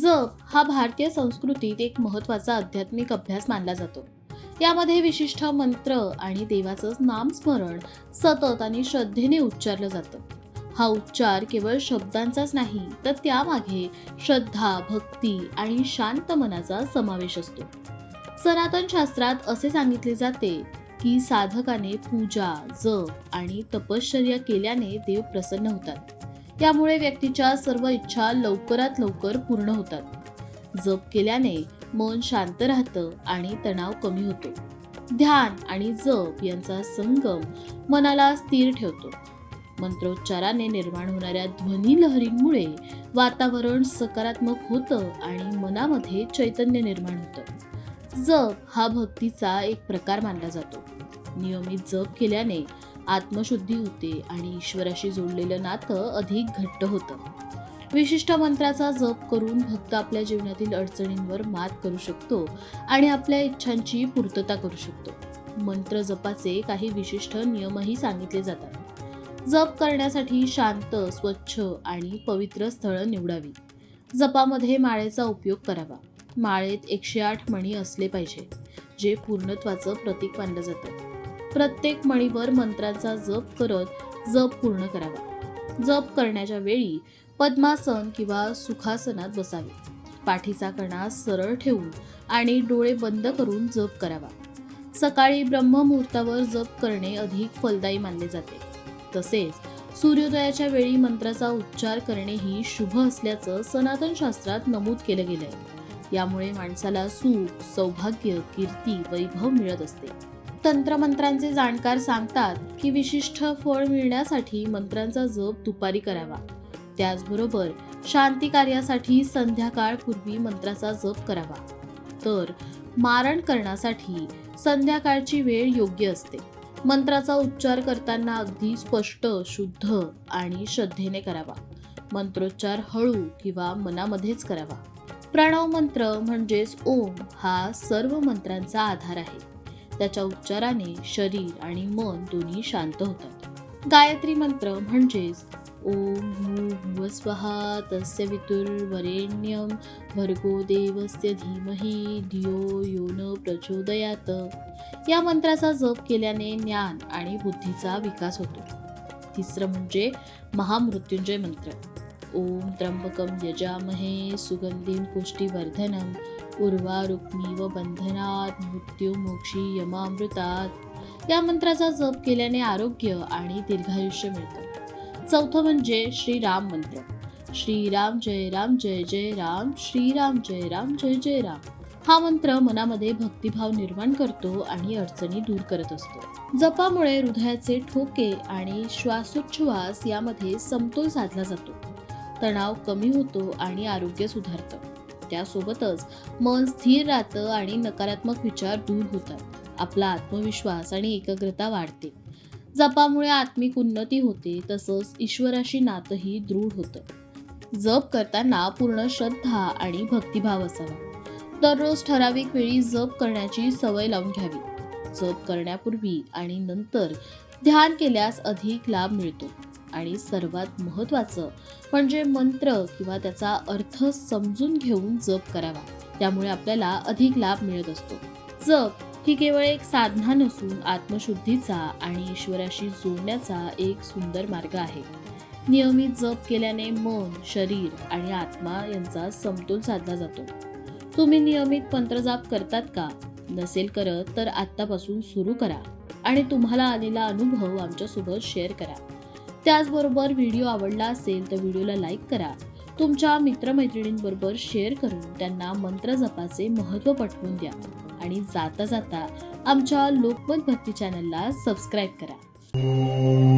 जप हा भारतीय संस्कृतीत एक महत्त्वाचा आध्यात्मिक अभ्यास मानला जातो. यामध्ये विशिष्ट मंत्र आणि देवाचं नामस्मरण सतत आणि श्रद्धेने उच्चारलं जातं. हा उच्चार केवळ शब्दांचाच नाही तर त्यामागे श्रद्धा भक्ती आणि शांत मनाचा समावेश असतो. सनातन शास्त्रात असे सांगितले जाते की साधकाने पूजा जप आणि तपश्चर्या केल्याने देव प्रसन्न होतात. त्यामुळे व्यक्तीच्या सर्व इच्छा लवकरात लवकर पूर्ण होतात. जप केल्याने मन शांत राहतं आणि तणाव कमी होतो. ध्यान आणि जप यांचा संगम मनाला स्थिर ठेवतो. मंत्रोच्चाराने निर्माण होणाऱ्या ध्वनी लहरींमुळे वातावरण सकारात्मक होतं आणि मनामध्ये चैतन्य निर्माण होतं. जप हा भक्तीचा एक प्रकार मानला जातो. नियमित जप केल्याने आत्मशुद्धी होते आणि ईश्वराशी जोडलेलं नातं अधिक घट्ट होतं. विशिष्ट मंत्राचा जप करून भक्त आपल्या जीवनातील अडचणींवर मात करू शकतो आणि आपल्या इच्छांची पूर्तता करू शकतो. मंत्र जपाचे काही विशिष्ट नियमही सांगितले जातात. जप करण्यासाठी शांत स्वच्छ आणि पवित्र स्थळं निवडावी. जपामध्ये माळेचा उपयोग करावा. माळेत एकशे आठ मणी असले पाहिजे जे पूर्णत्वाचं प्रतीक मानलं जातं. प्रत्येक मणीवर मंत्राचा जप करत जप पूर्ण करावा. जप करण्याच्या वेळी पद्मासन किंवा सुखासनात बसावे. पाठीचा कणा सरळ ठेवून आणि डोळे बंद करून जप करावा. सकाळी ब्रह्ममुहूर्तावर जप करणे अधिक फलदायी मानले जाते. तसेच सूर्योदयाच्या वेळी मंत्राचा उच्चार करणेही शुभ असल्याचं सनातन शास्त्रात नमूद केलं गेलंय. यामुळे माणसाला सुख सौभाग्य कीर्ती वैभव मिळत असते. तंत्रमंत्रांचे जाणकार सांगतात की विशिष्ट फळ मिळण्यासाठी मंत्रांचा जप दुपारी करावा. त्याचबरोबर शांती कार्यासाठी संध्याकाळपूर्वी मंत्राचा जप करावा. तर मारण करण्यासाठी संध्याकाळची वेळ योग्य असते. मंत्राचा उच्चार करताना अगदी स्पष्ट शुद्ध आणि श्रद्धेने करावा. मंत्रोच्चार हळू किंवा मनामध्येच करावा. प्रणव मंत्र म्हणजेच ओम हा सर्व मंत्रांचा आधार आहे. त्याच्या उच्चाराने शरीर आणि मन दोन्ही शांत होतात. गायत्री मंत्र म्हणजेच ओम भू स्वहा तस्य वितुर्वरेण्यम भर्गो देवस्य धीमही धियो यो न प्रचोदयात. या मंत्राचा जप केल्याने ज्ञान आणि बुद्धीचा विकास होतो. तिसरं म्हणजे महामृत्युंजय मंत्र. ओम त्र्यंबकम यजामहे सुगंधिं पुष्टिवर्धनम् व बंधनात मृत्युमोक्षी यमामृतात. या मंत्राचा जप केल्याने आरोग्य आणि दीर्घायुष्य मिळतं. चौथं म्हणजे श्रीराम मंत्र. श्रीराम जय राम जय जय राम श्रीराम जय राम जय जय राम. हा मंत्र मनामध्ये भक्तिभाव निर्माण करतो आणि अडचणी दूर करत असतो. जपामुळे हृदयाचे ठोके आणि श्वासोच्छ्वास यामध्ये समतोल साधला जातो. तणाव कमी होतो आणि आरोग्य सुधारतं. त्यासोबतच मन स्थिर राहतं आणि नकारात्मक विचार दूर होतात. आपला आत्मविश्वास आणि एकाग्रता वाढते. जपामुळे आत्मिक उन्नती होते तसंच ईश्वराशी नातंही दृढ होतं. जप करताना पूर्ण श्रद्धा आणि भक्तिभाव असावा. दररोज ठराविक वेळी जप करण्याची सवय लावून घ्यावी. जप करण्यापूर्वी आणि नंतर ध्यान केल्यास अधिक लाभ मिळतो. आणि सर्वात महत्त्वाचं म्हणजे मंत्र किंवा त्याचा अर्थ समजून घेऊन जप करावा. त्यामुळे आपल्याला अधिक लाभ मिळत असतो. जप ही केवळ एक साधना नसून आत्मशुद्धीचा आणि ईश्वराशी जोडण्याचा एक सुंदर मार्ग आहे. नियमित जप केल्याने मन शरीर आणि आत्मा यांचा समतोल साधला जातो. तुम्ही नियमित मंत्रजाप करतात का? नसेल करत तर आत्तापासून सुरू करा आणि तुम्हाला आलेला अनुभव आमच्यासोबत शेअर करा. त्याचबरोबर व्हिडिओ आवडला असेल तर व्हिडिओला लाईक करा. तुमच्या मित्रमैत्रिणींबरोबर शेअर करून त्यांना मंत्र जपाचे महत्त्व पटवून द्या. आणि जाता जाता आमच्या लोकमत भक्ती चॅनलला सबस्क्राईब करा.